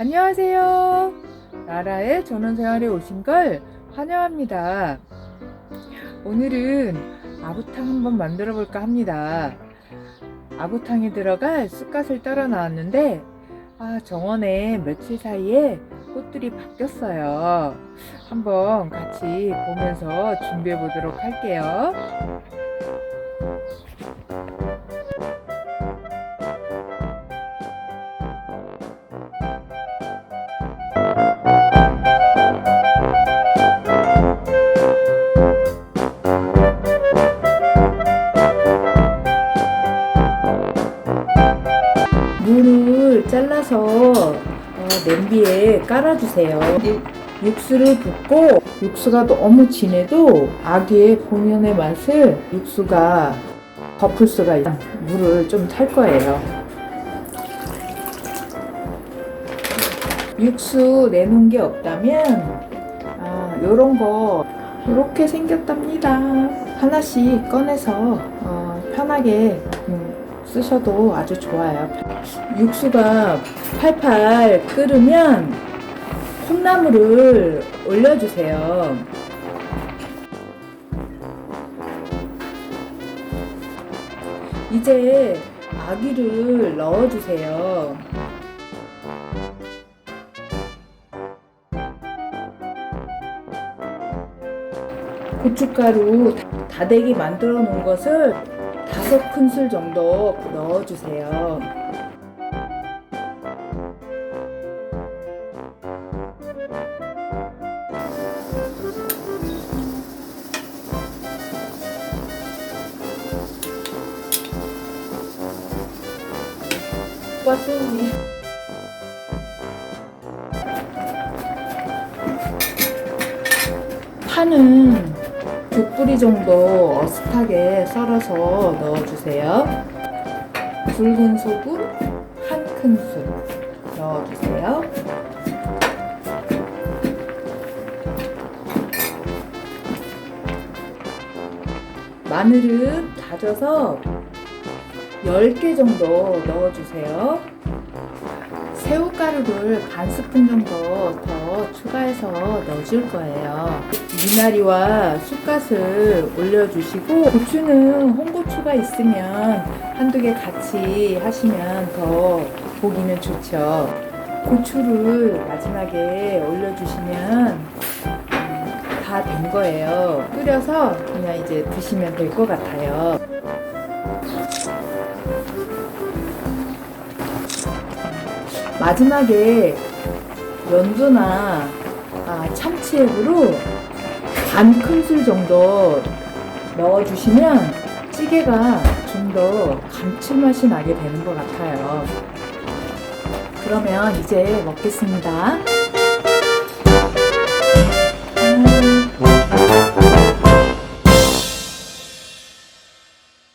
안녕하세요. 나라의 전원생활에 오신 걸 환영합니다. 오늘은 아구탕 한번 만들어 볼까 합니다. 아구탕에 들어갈 쑥갓을 떨어 나왔는데, 아, 정원에 며칠 사이에 꽃들이 바뀌었어요. 한번 같이 보면서 준비해 보도록 할게요. 잘라서 어, 냄비에 깔아주세요. 육- 육수를 붓고 육수가 너무 진해도 아기의 본연의 맛을 육수가 덮을 수가 있어 물을 좀 탈 거예요. 육수 내놓은 게 없다면 아, 요런 거 이렇게 생겼답니다. 하나씩 꺼내서 어, 편하게 음, 쓰셔도 아주 좋아요. 육수가 팔팔 끓으면 콩나물을 올려주세요. 이제 아기를 넣어주세요. 고춧가루 다대기 만들어 놓은 것을 다섯 큰술 정도 넣어주세요. 파는 두 뿌리 정도 어슷하게 썰어서 넣어주세요. 굵은 소금 한 큰술 넣어주세요. 마늘은 다져서 10개 정도 넣어주세요. 새우가루를 반 스푼 정도 더 추가해서 넣어줄 거예요. 미나리와 쑥갓을 올려주시고 고추는 홍고추가 있으면 한두 개 같이 하시면 더 보기는 좋죠. 고추를 마지막에 올려주시면 다 된 거예요. 끓여서 그냥 이제 드시면 될 것 같아요. 마지막에 연두나 아, 참치액으로 반 큰술 정도 넣어주시면 찌개가 좀 더 감칠맛이 나게 되는 것 같아요. 그러면 이제 먹겠습니다.